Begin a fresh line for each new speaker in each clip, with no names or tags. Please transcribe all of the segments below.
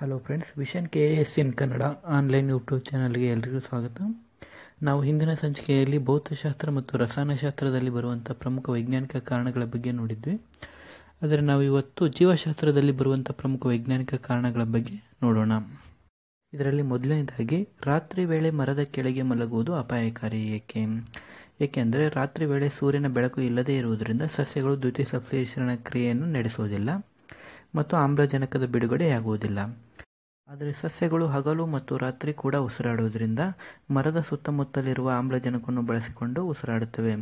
Hello friends vision K S in Kannada online YouTube ಚಾನಲ್ಗೆ ಎಲ್ರಿಗೂ ಸ್ವಾಗತ. ನಾವು ಹಿಂದಿನ ಸಂಚಿಕೆಯಲ್ಲಿ ಭೌತಶಾಸ್ತ್ರ ಮತ್ತು ರಸಾಯನಶಾಸ್ತ್ರದಲ್ಲಿ ಬರುವಂಥ ಪ್ರಮುಖ ವೈಜ್ಞಾನಿಕ ಕಾರಣಗಳ ಬಗ್ಗೆ ನೋಡಿದ್ವಿ. ಆದರೆ ನಾವು ಇವತ್ತು ಜೀವಶಾಸ್ತ್ರದಲ್ಲಿ ಬರುವಂಥ ಪ್ರಮುಖ ವೈಜ್ಞಾನಿಕ ಕಾರಣಗಳ ಬಗ್ಗೆ ನೋಡೋಣ. ಇದರಲ್ಲಿ ಮೊದಲನೇದಾಗಿ, ರಾತ್ರಿ ವೇಳೆ ಮರದ ಕೆಳಗೆ ಮಲಗುವುದು ಅಪಾಯಕಾರಿ. ಏಕೆ? ಏಕೆಂದರೆ ರಾತ್ರಿ ವೇಳೆ ಸೂರ್ಯನ ಬೆಳಕು ಇಲ್ಲದೇ ಇರುವುದರಿಂದ ಸಸ್ಯಗಳು ದ್ವಿತೀಯ ಸಂಶ್ಲೇಷಣ ಕ್ರಿಯೆಯನ್ನು ನಡೆಸುವುದಿಲ್ಲ ಮತ್ತು ಆಮ್ಲಜನಕದ ಬಿಡುಗಡೆಯಾಗುವುದಿಲ್ಲ. ಆದರೆ ಸಸ್ಯಗಳು ಹಗಲು ಮತ್ತು ರಾತ್ರಿ ಕೂಡ ಉಸಿರಾಡುವುದರಿಂದ ಮರದ ಸುತ್ತಮುತ್ತಲಿರುವ ಆಮ್ಲಜನಕವನ್ನು ಬಳಸಿಕೊಂಡು ಉಸಿರಾಡುತ್ತವೆ.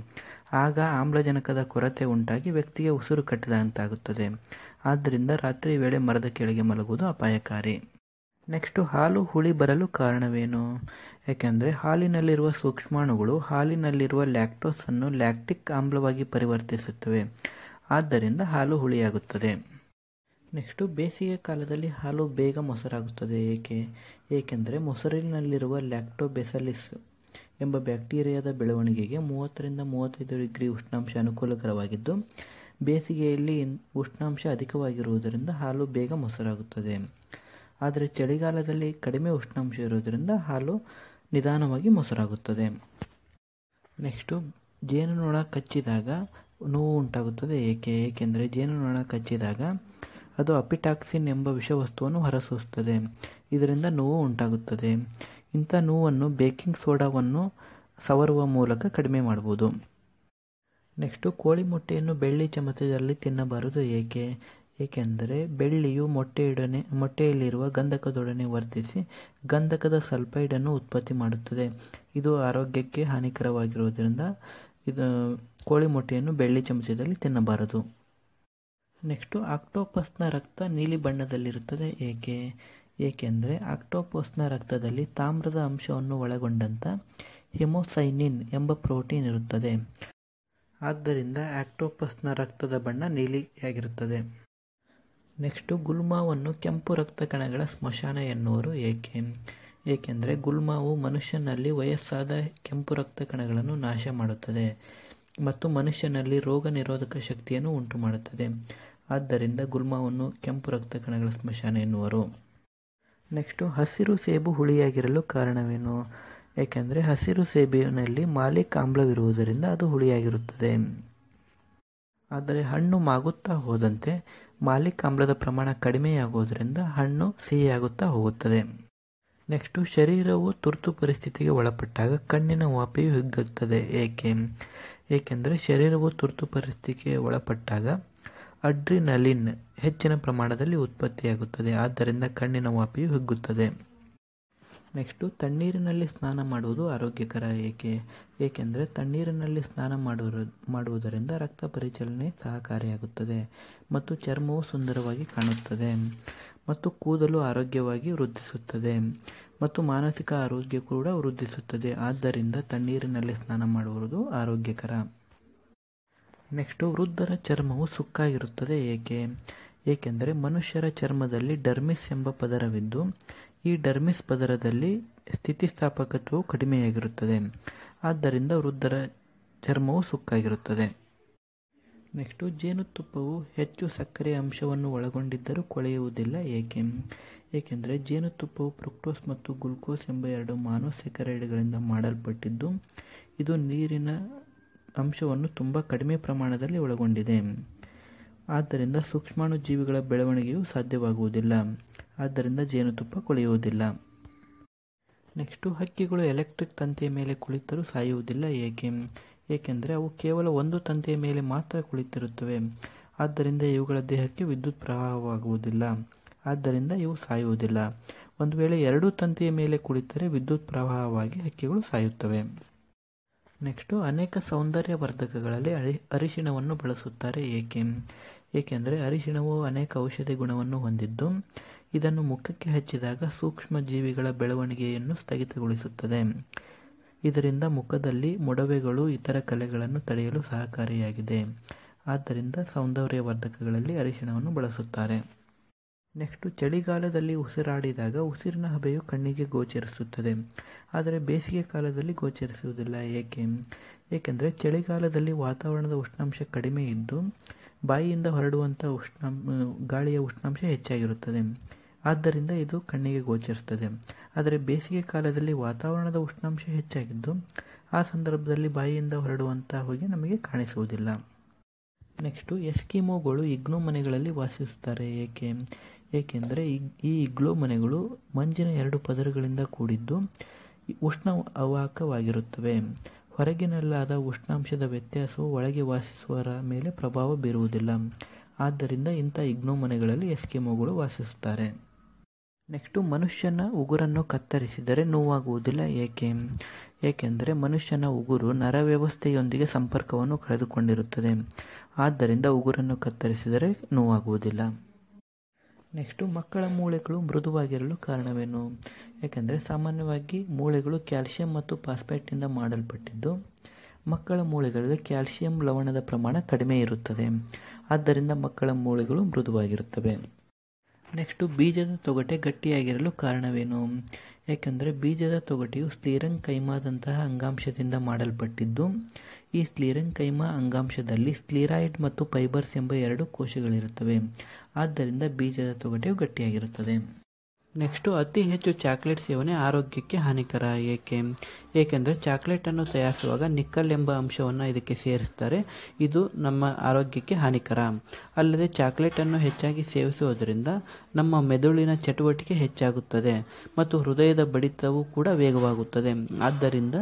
ಆಗ ಆಮ್ಲಜನಕದ ಕೊರತೆ ಉಂಟಾಗಿ ವ್ಯಕ್ತಿಗೆ ಉಸಿರು ಕಟ್ಟಿದಂತಾಗುತ್ತದೆ. ಆದ್ದರಿಂದ ರಾತ್ರಿ ವೇಳೆ ಮರದ ಕೆಳಗೆ ಮಲಗುವುದು ಅಪಾಯಕಾರಿ. ನೆಕ್ಸ್ಟು, ಹಾಲು ಹುಳಿ ಬರಲು ಕಾರಣವೇನು? ಯಾಕೆಂದರೆ ಹಾಲಿನಲ್ಲಿರುವ ಸೂಕ್ಷ್ಮಾಣುಗಳು ಹಾಲಿನಲ್ಲಿರುವ ಲ್ಯಾಕ್ಟೋಸನ್ನು ಲ್ಯಾಕ್ಟಿಕ್ ಆಮ್ಲವಾಗಿ ಪರಿವರ್ತಿಸುತ್ತವೆ. ಆದ್ದರಿಂದ ಹಾಲು ಹುಳಿಯಾಗುತ್ತದೆ. ನೆಕ್ಸ್ಟು ಬೇಸಿಗೆ ಕಾಲದಲ್ಲಿ ಹಾಲು ಬೇಗ ಮೊಸರಾಗುತ್ತದೆ. ಏಕೆ? ಏಕೆಂದರೆ ಮೊಸರಿನಲ್ಲಿರುವ ಲ್ಯಾಕ್ಟೋಬೆಸಲಿಸ್ ಎಂಬ ಬ್ಯಾಕ್ಟೀರಿಯಾದ ಬೆಳವಣಿಗೆಗೆ ಮೂವತ್ತರಿಂದ ಮೂವತ್ತೈದು ಡಿಗ್ರಿ ಉಷ್ಣಾಂಶ ಅನುಕೂಲಕರವಾಗಿದ್ದು, ಬೇಸಿಗೆಯಲ್ಲಿ ಉಷ್ಣಾಂಶ ಅಧಿಕವಾಗಿರುವುದರಿಂದ ಹಾಲು ಬೇಗ ಮೊಸರಾಗುತ್ತದೆ. ಆದರೆ ಚಳಿಗಾಲದಲ್ಲಿ ಕಡಿಮೆ ಉಷ್ಣಾಂಶ ಇರುವುದರಿಂದ ಹಾಲು ನಿಧಾನವಾಗಿ ಮೊಸರಾಗುತ್ತದೆ. ನೆಕ್ಸ್ಟು, ಜೇನುನೊಣ ಕಚ್ಚಿದಾಗ ನೋವು ಉಂಟಾಗುತ್ತದೆ. ಏಕೆ? ಏಕೆಂದರೆ ಜೇನುನೊಣ ಕಚ್ಚಿದಾಗ ಅದು ಅಪಿಟಾಕ್ಸಿನ್ ಎಂಬ ವಿಷವಸ್ತುವನ್ನು ಹೊರಸೂಸುತ್ತದೆ. ಇದರಿಂದ ನೋವು ಉಂಟಾಗುತ್ತದೆ. ಇಂಥ ನೋವನ್ನು ಬೇಕಿಂಗ್ ಸೋಡಾವನ್ನು ಸವರುವ ಮೂಲಕ ಕಡಿಮೆ ಮಾಡಬಹುದು. ನೆಕ್ಸ್ಟು, ಕೋಳಿ ಮೊಟ್ಟೆಯನ್ನು ಬೆಳ್ಳಿ ಚಮಚದಲ್ಲಿ ತಿನ್ನಬಾರದು ಏಕೆ? ಏಕೆಂದರೆ ಬೆಳ್ಳಿಯು ಮೊಟ್ಟೆಯೊಡನೆ, ಮೊಟ್ಟೆಯಲ್ಲಿರುವ ಗಂಧಕದೊಡನೆ ವರ್ತಿಸಿ ಗಂಧಕದ ಸಲ್ಫೈಡನ್ನು ಉತ್ಪತ್ತಿ ಮಾಡುತ್ತದೆ. ಇದು ಆರೋಗ್ಯಕ್ಕೆ ಹಾನಿಕರವಾಗಿರುವುದರಿಂದ ಇದು, ಕೋಳಿ ಮೊಟ್ಟೆಯನ್ನು ಬೆಳ್ಳಿ ಚಮಚದಲ್ಲಿ ತಿನ್ನಬಾರದು. ನೆಕ್ಸ್ಟು ಆಕ್ಟೋಪಸ್ನ ರಕ್ತ ನೀಲಿ ಬಣ್ಣದಲ್ಲಿರುತ್ತದೆ. ಏಕೆ? ಏಕೆಂದರೆ ಆಕ್ಟೋಪಸ್ನ ರಕ್ತದಲ್ಲಿ ತಾಮ್ರದ ಅಂಶವನ್ನು ಒಳಗೊಂಡಂಥ ಹಿಮೋಸೈನಿನ್ ಎಂಬ ಪ್ರೋಟೀನ್ ಇರುತ್ತದೆ. ಆದ್ದರಿಂದ ಆಕ್ಟೋಪಸ್ನ ರಕ್ತದ ಬಣ್ಣ ನೀಲಿಯಾಗಿರುತ್ತದೆ. ನೆಕ್ಸ್ಟು ಗುಲ್ಮಾವನ್ನು ಕೆಂಪು ರಕ್ತ ಕಣಗಳ ಸ್ಮಶಾನ ಎನ್ನುವರು. ಏಕೆ? ಏಕೆಂದರೆ ಗುಲ್ಮಾವು ಮನುಷ್ಯನಲ್ಲಿ ವಯಸ್ಸಾದ ಕೆಂಪು ರಕ್ತ ಕಣಗಳನ್ನು ನಾಶ ಮಾಡುತ್ತದೆ ಮತ್ತು ಮನುಷ್ಯನಲ್ಲಿ ರೋಗ ನಿರೋಧಕ ಶಕ್ತಿಯನ್ನು ಉಂಟು ಮಾಡುತ್ತದೆ ಆದ್ದರಿಂದ ಗುಲ್ಮವನ್ನು ಕೆಂಪು ರಕ್ತ ಕಣಗಳ ಸ್ಮಶಾನ ಎನ್ನುವರು. ನೆಕ್ಸ್ಟು, ಹಸಿರು ಸೇಬು ಹುಳಿಯಾಗಿರಲು ಕಾರಣವೇನು? ಏಕೆಂದರೆ, ಹಸಿರು ಸೇಬಿನಲ್ಲಿ ಮಾಲಿಕ್ ಆಮ್ಲವಿರುವುದರಿಂದ ಅದು ಹುಳಿಯಾಗಿರುತ್ತದೆ. ಆದರೆ, ಹಣ್ಣು ಮಾಗುತ್ತಾ ಹೋದಂತೆ ಮಾಲಿಕ್ ಆಮ್ಲದ ಪ್ರಮಾಣ ಕಡಿಮೆಯಾಗುವುದರಿಂದ ಹಣ್ಣು ಸಿಹಿಯಾಗುತ್ತಾ ಹೋಗುತ್ತದೆ. ನೆಕ್ಸ್ಟು, ಶರೀರವು ತುರ್ತು ಪರಿಸ್ಥಿತಿಗೆ ಒಳಪಟ್ಟಾಗ ಕಣ್ಣಿನ ವಾಪಿಯು ಹಿಗ್ಗುತ್ತದೆ. ಏಕೆ? ಏಕೆಂದರೆ, ಶರೀರವು ತುರ್ತು ಪರಿಸ್ಥಿತಿಗೆ ಒಳಪಟ್ಟಾಗ ಅಡ್ರಿನಲಿನ್ ಹೆಚ್ಚಿನ ಪ್ರಮಾಣದಲ್ಲಿ ಉತ್ಪತ್ತಿಯಾಗುತ್ತದೆ. ಆದ್ದರಿಂದ ಕಣ್ಣಿನ ವಾಪಿಯು ಹಿಗ್ಗುತ್ತದೆ. ನೆಕ್ಸ್ಟು, ತಣ್ಣೀರಿನಲ್ಲಿ ಸ್ನಾನ ಮಾಡುವುದು ಆರೋಗ್ಯಕರ ಏಕೆ? ಏಕೆಂದರೆ ತಣ್ಣೀರಿನಲ್ಲಿ ಸ್ನಾನ ಮಾಡುವ ಮಾಡುವುದರಿಂದ ರಕ್ತ ಪರಿಚಲನೆ ಸಹಕಾರಿಯಾಗುತ್ತದೆ ಮತ್ತು ಚರ್ಮವು ಸುಂದರವಾಗಿ ಕಾಣುತ್ತದೆ ಮತ್ತು ಕೂದಲು ಆರೋಗ್ಯವಾಗಿ ವೃದ್ಧಿಸುತ್ತದೆ ಮತ್ತು ಮಾನಸಿಕ ಆರೋಗ್ಯ ಕೂಡ ವೃದ್ಧಿಸುತ್ತದೆ. ಆದ್ದರಿಂದ ತಣ್ಣೀರಿನಲ್ಲಿ ಸ್ನಾನ ಮಾಡುವುದು ಆರೋಗ್ಯಕರ. ನೆಕ್ಸ್ಟು ವೃದ್ಧರ ಚರ್ಮವು ಸುಕ್ಕಾಗಿರುತ್ತದೆ ಏಕೆ? ಏಕೆಂದರೆ ಮನುಷ್ಯರ ಚರ್ಮದಲ್ಲಿ ಡರ್ಮಿಸ್ ಎಂಬ ಪದರವಿದ್ದು, ಈ ಡರ್ಮಿಸ್ ಪದರದಲ್ಲಿ ಸ್ಥಿತಿಸ್ಥಾಪಕತ್ವವು ಕಡಿಮೆಯಾಗಿರುತ್ತದೆ. ಆದ್ದರಿಂದ ವೃದ್ಧರ ಚರ್ಮವು ಸುಕ್ಕಾಗಿರುತ್ತದೆ. ನೆಕ್ಸ್ಟು ಜೇನುತುಪ್ಪವು ಹೆಚ್ಚು ಸಕ್ಕರೆ ಅಂಶವನ್ನು ಒಳಗೊಂಡಿದ್ದರೂ ಕೊಳೆಯುವುದಿಲ್ಲ ಏಕೆ? ಏಕೆಂದರೆ ಜೇನುತುಪ್ಪವು ಫ್ರುಕ್ಟೋಸ್ ಮತ್ತು ಗ್ಲುಕೋಸ್ ಎಂಬ ಎರಡು ಮಾನೋಸೆಕರೈಡ್ಗಳಿಂದ ಮಾಡಲ್ಪಟ್ಟಿದ್ದು, ಇದು ನೀರಿನ ಅಂಶವನ್ನು ತುಂಬ ಕಡಿಮೆ ಪ್ರಮಾಣದಲ್ಲಿ ಒಳಗೊಂಡಿದೆ. ಆದ್ದರಿಂದ ಸೂಕ್ಷ್ಮಾಣು ಜೀವಿಗಳ ಬೆಳವಣಿಗೆಯು ಸಾಧ್ಯವಾಗುವುದಿಲ್ಲ. ಆದ್ದರಿಂದ ಜೇನುತುಪ್ಪ ಕೊಳೆಯುವುದಿಲ್ಲ. ನೆಕ್ಸ್ಟು, ಹಕ್ಕಿಗಳು ಎಲೆಕ್ಟ್ರಿಕ್ ತಂತಿಯ ಮೇಲೆ ಕುಳಿತರೂ ಸಾಯುವುದಿಲ್ಲ ಏಕೆ? ಏಕೆಂದರೆ ಅವು ಕೇವಲ ಒಂದು ತಂತಿಯ ಮೇಲೆ ಮಾತ್ರ ಕುಳಿತಿರುತ್ತವೆ. ಆದ್ದರಿಂದ ಇವುಗಳ ದೇಹಕ್ಕೆ ವಿದ್ಯುತ್ ಪ್ರವಾಹವಾಗುವುದಿಲ್ಲ. ಆದ್ದರಿಂದ ಇವು ಸಾಯುವುದಿಲ್ಲ. ಒಂದು ವೇಳೆ ಎರಡೂ ತಂತಿಯ ಮೇಲೆ ಕುಳಿತರೆ ವಿದ್ಯುತ್ ಪ್ರವಾಹವಾಗಿ ಹಕ್ಕಿಗಳು ಸಾಯುತ್ತವೆ. ನೆಕ್ಸ್ಟು ಅನೇಕ ಸೌಂದರ್ಯವರ್ಧಕಗಳಲ್ಲಿ ಅರಿ, ಅರಿಶಿಣವನ್ನು ಬಳಸುತ್ತಾರೆ ಏಕೆ? ಏಕೆಂದರೆ ಅರಿಶಿಣವು ಅನೇಕ ಔಷಧಿ ಗುಣವನ್ನು ಹೊಂದಿದ್ದು, ಇದನ್ನು ಮುಖಕ್ಕೆ ಹಚ್ಚಿದಾಗ ಸೂಕ್ಷ್ಮ ಜೀವಿಗಳ ಬೆಳವಣಿಗೆಯನ್ನು ಸ್ಥಗಿತಗೊಳಿಸುತ್ತದೆ. ಇದರಿಂದ ಮುಖದಲ್ಲಿ ಮೊಡವೆಗಳು ಇತರ ಕಲೆಗಳನ್ನು ತಡೆಯಲು ಸಹಕಾರಿಯಾಗಿದೆ. ಆದ್ದರಿಂದ ಸೌಂದರ್ಯವರ್ಧಕಗಳಲ್ಲಿ ಅರಿಶಿಣವನ್ನು ಬಳಸುತ್ತಾರೆ. ನೆಕ್ಸ್ಟು ಚಳಿಗಾಲದಲ್ಲಿ ಉಸಿರಾಡಿದಾಗ ಉಸಿರಿನ ಹಬೆಯು ಕಣ್ಣಿಗೆ ಗೋಚರಿಸುತ್ತದೆ. ಆದರೆ ಬೇಸಿಗೆ ಕಾಲದಲ್ಲಿ ಗೋಚರಿಸುವುದಿಲ್ಲ. ಏಕೆ? ಏಕೆಂದರೆ ಚಳಿಗಾಲದಲ್ಲಿ ವಾತಾವರಣದ ಉಷ್ಣಾಂಶ ಕಡಿಮೆ ಇದ್ದು ಬಾಯಿಯಿಂದ ಹೊರಡುವಂಥ ಉಷ್ಣಾಂ, ಗಾಳಿಯ ಉಷ್ಣಾಂಶ ಹೆಚ್ಚಾಗಿರುತ್ತದೆ. ಆದ್ದರಿಂದ ಇದು ಕಣ್ಣಿಗೆ ಗೋಚರಿಸುತ್ತದೆ. ಆದರೆ ಬೇಸಿಗೆ ಕಾಲದಲ್ಲಿ ವಾತಾವರಣದ ಉಷ್ಣಾಂಶ ಹೆಚ್ಚಾಗಿದ್ದು ಆ ಸಂದರ್ಭದಲ್ಲಿ ಬಾಯಿಯಿಂದ ಹೊರಡುವಂಥ ಹೊಗೆ ನಮಗೆ ಕಾಣಿಸುವುದಿಲ್ಲ. ನೆಕ್ಸ್ಟು ಎಸ್ಕಿಮೋಗಳು ಇಗ್ನೋ ಮನೆಗಳಲ್ಲಿ ವಾಸಿಸುತ್ತಾರೆ. ಏಕೆ? ಏಕೆಂದರೆ ಈ ಇಗ್ಲೋ ಮನೆಗಳು ಮಂಜಿನ ಎರಡು ಪದರಗಳಿಂದ ಕೂಡಿದ್ದು ಉಷ್ಣ ಅವಾಹಕವಾಗಿರುತ್ತವೆ ಹೊರಗಿನಲ್ಲಾದ ಉಷ್ಣಾಂಶದ ವ್ಯತ್ಯಾಸವು ಒಳಗೆ ವಾಸಿಸುವರ ಮೇಲೆ ಪ್ರಭಾವ ಬೀರುವುದಿಲ್ಲ. ಆದ್ದರಿಂದ ಇಂಥ ಇಗ್ನೋ ಮನೆಗಳಲ್ಲಿ ಎಸ್ಕಿಮೋಗಳು ವಾಸಿಸುತ್ತಾರೆ. ನೆಕ್ಸ್ಟು, ಮನುಷ್ಯನ ಉಗುರನ್ನು ಕತ್ತರಿಸಿದರೆ ನೋವಾಗುವುದಿಲ್ಲ. ಏಕೆ? ಏಕೆಂದರೆ ಮನುಷ್ಯನ ಉಗುರು ನರವ್ಯವಸ್ಥೆಯೊಂದಿಗೆ ಸಂಪರ್ಕವನ್ನು ಕಳೆದುಕೊಂಡಿರುತ್ತದೆ. ಆದ್ದರಿಂದ ಉಗುರನ್ನು ಕತ್ತರಿಸಿದರೆ ನೋವಾಗುವುದಿಲ್ಲ. ನೆಕ್ಸ್ಟು ಮಕ್ಕಳ ಮೂಳೆಗಳು ಮೃದುವಾಗಿರಲು ಕಾರಣವೇನು? ಯಾಕೆಂದರೆ ಸಾಮಾನ್ಯವಾಗಿ ಮೂಳೆಗಳು ಕ್ಯಾಲ್ಸಿಯಂ ಮತ್ತು ಫಾಸ್ಫೇಟ್ನಿಂದ ಮಾಡಲ್ಪಟ್ಟಿದ್ದು, ಮಕ್ಕಳ ಮೂಳೆಗಳಲ್ಲಿ ಕ್ಯಾಲ್ಸಿಯಂ ಲವಣದ ಪ್ರಮಾಣ ಕಡಿಮೆ ಇರುತ್ತದೆ. ಆದ್ದರಿಂದ ಮಕ್ಕಳ ಮೂಳೆಗಳು ಮೃದುವಾಗಿರುತ್ತವೆ. ನೆಕ್ಸ್ಟು ಬೀಜದ ತೊಗಟೆ ಗಟ್ಟಿಯಾಗಿರಲು ಕಾರಣವೇನು? ಯಾಕೆಂದರೆ ಬೀಜದ ತೊಗಟೆಯು ಸ್ಥಿರಂ ಕೈಮಾದಂತಹ ಅಂಗಾಂಶದಿಂದ ಮಾಡಲ್ಪಟ್ಟಿದ್ದು ಈ ಸ್ಲೀರಂಗ್ ಕೈಮಾ ಅಂಗಾಂಶದಲ್ಲಿ ಸ್ಲೀರಾಯ್ಡ್ ಮತ್ತು ಫೈಬರ್ಸ್ ಎಂಬ ಎರಡು ಕೋಶಗಳಿರುತ್ತವೆ. ಆದ್ದರಿಂದ ಬೀಜದ ತೊಗಟೆಯು ಗಟ್ಟಿಯಾಗಿರುತ್ತದೆ. ನೆಕ್ಸ್ಟು, ಅತಿ ಹೆಚ್ಚು ಚಾಕ್ಲೇಟ್ ಸೇವನೆ ಆರೋಗ್ಯಕ್ಕೆ ಹಾನಿಕರ. ಏಕೆ? ಏಕೆಂದರೆ ಚಾಕ್ಲೇಟನ್ನು ತಯಾರಿಸುವಾಗ ನಿಕ್ಕಲ್ ಎಂಬ ಅಂಶವನ್ನು ಇದಕ್ಕೆ ಸೇರಿಸ್ತಾರೆ. ಇದು ನಮ್ಮ ಆರೋಗ್ಯಕ್ಕೆ ಹಾನಿಕರ. ಅಲ್ಲದೆ ಚಾಕ್ಲೇಟನ್ನು ಹೆಚ್ಚಾಗಿ ಸೇವಿಸುವುದರಿಂದ ನಮ್ಮ ಮೆದುಳಿನ ಚಟುವಟಿಕೆ ಹೆಚ್ಚಾಗುತ್ತದೆ ಮತ್ತು ಹೃದಯದ ಬಡಿತವೂ ಕೂಡ ವೇಗವಾಗುತ್ತದೆ. ಆದ್ದರಿಂದ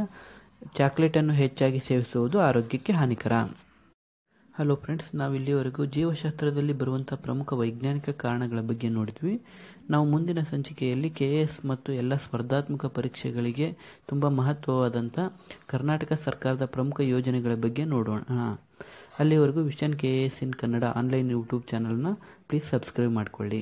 ಚಾಕ್ಲೇಟನ್ನು ಹೆಚ್ಚಾಗಿ ಸೇವಿಸುವುದು ಆರೋಗ್ಯಕ್ಕೆ ಹಾನಿಕರ. ಹಲೋ ಫ್ರೆಂಡ್ಸ್ ನಾವು ಇಲ್ಲಿಯವರೆಗೂ ಜೀವಶಾಸ್ತ್ರದಲ್ಲಿ ಬರುವಂಥ ಪ್ರಮುಖ ವೈಜ್ಞಾನಿಕ ಕಾರಣಗಳ ಬಗ್ಗೆ ನೋಡಿದ್ವಿ. ನಾವು ಮುಂದಿನ ಸಂಚಿಕೆಯಲ್ಲಿ ಕೆ ಎಸ್ ಮತ್ತು ಎಲ್ಲ ಸ್ಪರ್ಧಾತ್ಮಕ ಪರೀಕ್ಷೆಗಳಿಗೆ ತುಂಬ ಮಹತ್ವವಾದಂಥ ಕರ್ನಾಟಕ ಸರ್ಕಾರದ ಪ್ರಮುಖ ಯೋಜನೆಗಳ ಬಗ್ಗೆ ನೋಡೋಣ. ಅಲ್ಲಿವರೆಗೂ vision K S in Kannada online YouTube ಚಾನಲ್ನ ಪ್ಲೀಸ್ ಸಬ್ಸ್ಕ್ರೈಬ್ ಮಾಡಿಕೊಳ್ಳಿ.